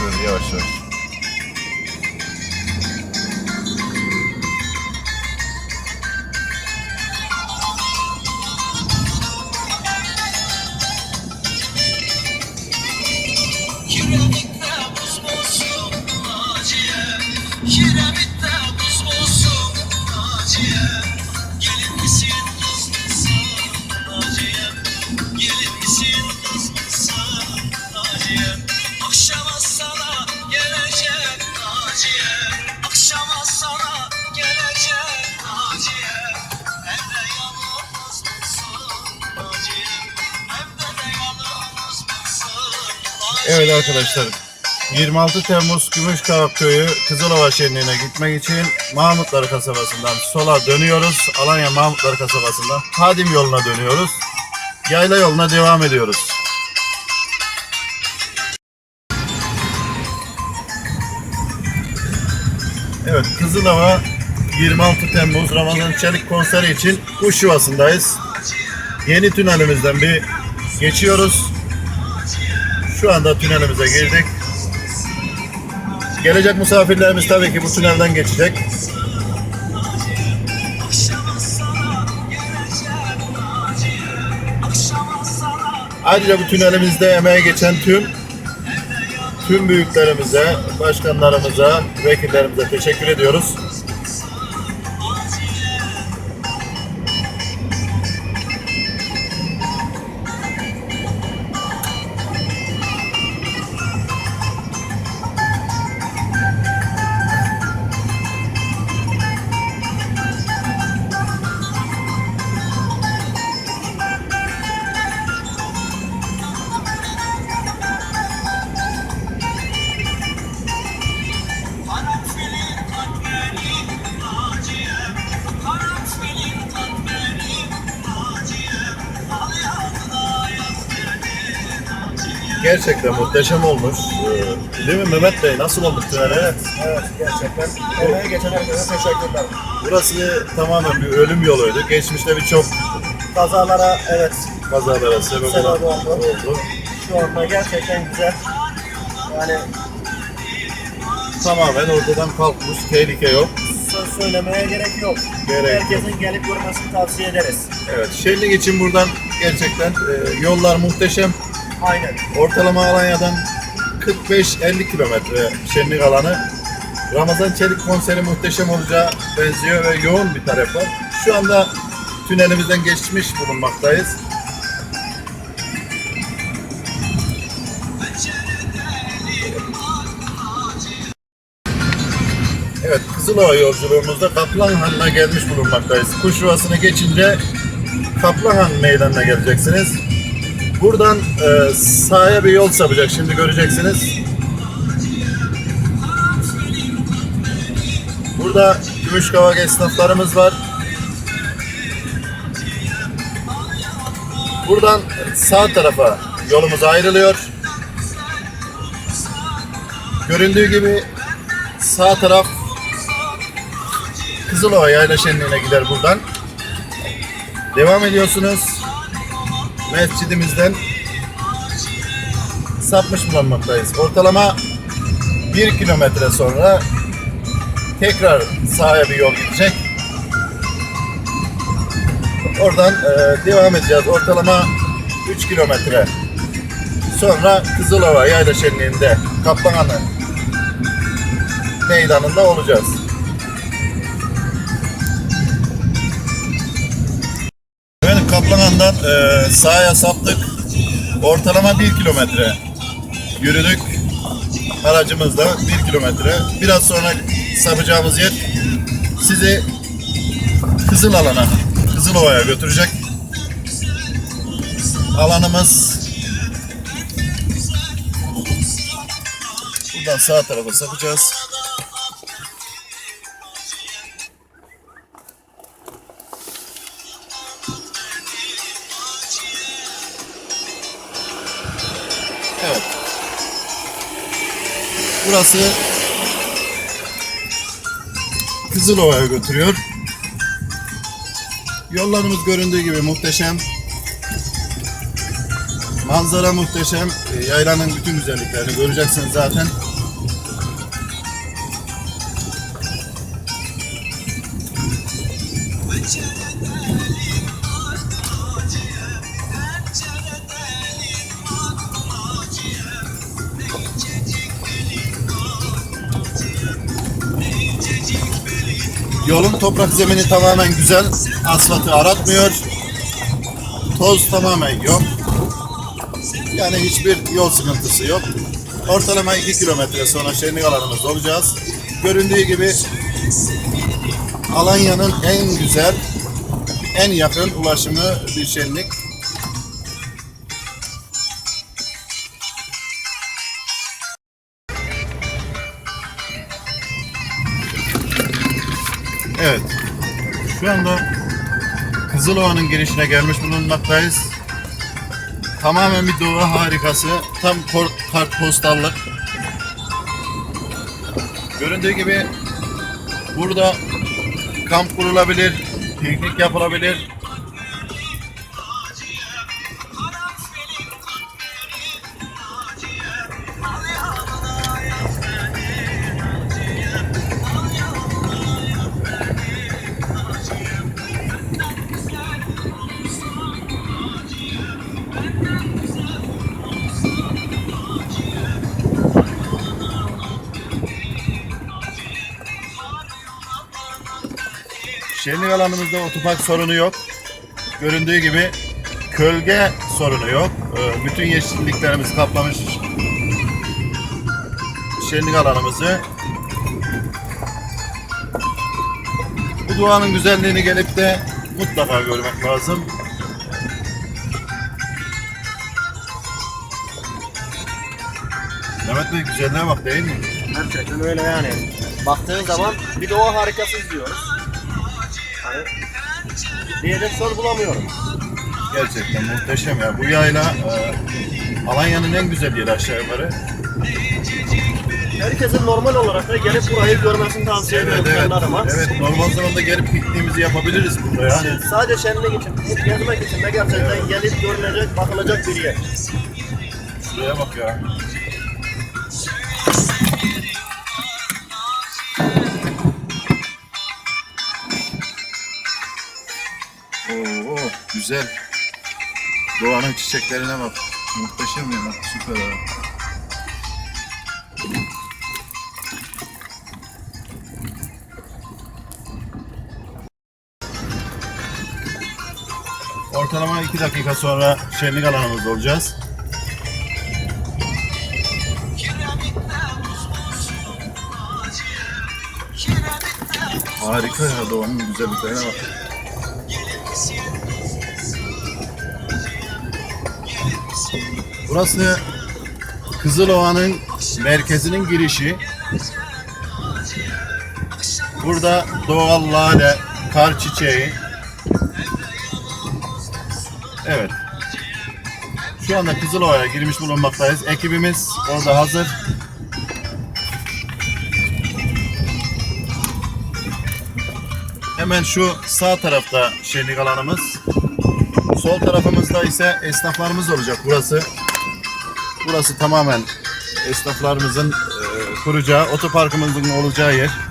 Şöyle yavaş yavaş. Kiremitte buz bulsun Naciye Kiremitte Evet arkadaşlar 26 Temmuz Gümüşkağıt Köyü Kızılova Şenliği'ne gitmek için Mahmutlar kasabasından sola dönüyoruz. Alanya Mahmutlar kasabasından Hadim yoluna dönüyoruz. Yayla yoluna devam ediyoruz. Evet Kızılova 26 Temmuz Ramazan Çelik konseri için kuş yuvasındayız. Yeni tünelimizden bir geçiyoruz. Şu anda tünelimize girdik. Gelecek misafirlerimiz tabii ki bu tünelden geçecek. Ayrıca bu tünelimizde emeğe geçen tüm tüm büyüklerimize, başkanlarımıza, vekillerimize teşekkür ediyoruz. Gerçekten muhteşem olmuş. Ee, Değil mi Mehmet Bey? Nasıl olmuş tünel? Evet, evet gerçekten. Emeğe geçen herkese teşekkürler. Burası tamamen bir ölüm yoluydu. Geçmişte birçok Kazalara evet kazalara sebep Sebep olan oldu. oldu. şu anda gerçekten güzel. Yani Tamamen ortadan kalkmış, tehlike yok. söz söylemeye gerek yok. Gerek. Herkesin gelip görmesini tavsiye ederiz. Evet, şenlik için buradan gerçekten e, yollar muhteşem. Aynen. Ortalama Alanya'dan 45-50 kilometre şenlik alanı. Ramazan Çelik konseri muhteşem olacağı benziyor ve yoğun bir talep var. Şu anda tünelimizden geçmiş bulunmaktayız. Evet, Kızılova yolculuğumuzda Kaplanhan'la gelmiş bulunmaktayız. Kuş yuvasını geçince Kaplanhan meydanına geleceksiniz. Buradan e, sağa bir yol sapacak. Şimdi göreceksiniz. Burada Gümüşkavak esnaflarımız var. Buradan sağ tarafa yolumuz ayrılıyor. Göründüğü gibi sağ taraf Kızılova Yayla Şenliği'ne gider buradan. Devam ediyorsunuz. Mescidimizden sapmış bulunmaktayız. Ortalama bir kilometre sonra tekrar sağa bir yol gidecek. Oradan e, devam edeceğiz. Ortalama 3 kilometre sonra Kızılova Yayla Şenliği'nde Kaplanhanı meydanında olacağız. Evet Kaplanhan'dan e, sağa saptık. Ortalama 1 kilometre yürüdük. Aracımızla 1 kilometre. Biraz sonra sapacağımız yer sizi Kızıl alana, Kızılova'ya götürecek. Alanımız buradan sağ tarafa sapacağız. Burası Kızılova'ya götürüyor. Yollarımız göründüğü gibi muhteşem. Manzara muhteşem. E, Yaylanın bütün güzelliklerini göreceksiniz zaten. Yolun toprak zemini tamamen güzel. Asfaltı aratmıyor. Toz tamamen yok. Yani hiçbir yol sıkıntısı yok. Ortalama 2 kilometre sonra şenlik alanımızda olacağız. Göründüğü gibi Alanya'nın en güzel, en yakın ulaşımı bir şenlik. Evet. Şu anda Kızılova'nın girişine gelmiş bulunmaktayız. Tamamen bir doğa harikası. Tam kartpostallık. Göründüğü gibi burada kamp kurulabilir, piknik yapılabilir. Şenlik alanımızda otopark sorunu yok. Göründüğü gibi kölge sorunu yok. Ee, Bütün yeşilliklerimiz kaplamış şenlik alanımızı. Bu doğanın güzelliğini gelip de mutlaka görmek lazım. Mehmet Bey güzelliğe bak değil mi? Gerçekten öyle yani. Baktığın zaman bir doğa harikası izliyoruz. Hani diyecek söz bulamıyorum. Gerçekten muhteşem ya. Bu yayla e, Alanya'nın en güzel yeri aşağı yukarı. Herkesin normal olarak da gelip burayı görmesini tavsiye Evet ediyorum evet. kenarıma. Evet normal zamanda gelip pikniğimizi yapabiliriz burada yani. Sadece şenlik için, gezmek için de gerçekten Evet. gelip görülecek, bakılacak bir yer. Şuraya bak ya. Güzel. Doğanın çiçeklerine bak. Muhteşem ya. Süper ha. Ortalama 2 dakika sonra şenlik alanımızda olacağız. Harika ya doğanın güzelliklerine bak. Burası Kızılova'nın merkezinin girişi. Burada doğal lale, kar çiçeği. Evet. Şu anda Kızılova'ya girmiş bulunmaktayız. Ekibimiz orada hazır. Hemen şu sağ tarafta şenlik alanımız. Sol tarafımızda ise esnaflarımız olacak burası. Burası tamamen esnaflarımızın e, kuracağı, otoparkımızın olacağı yer.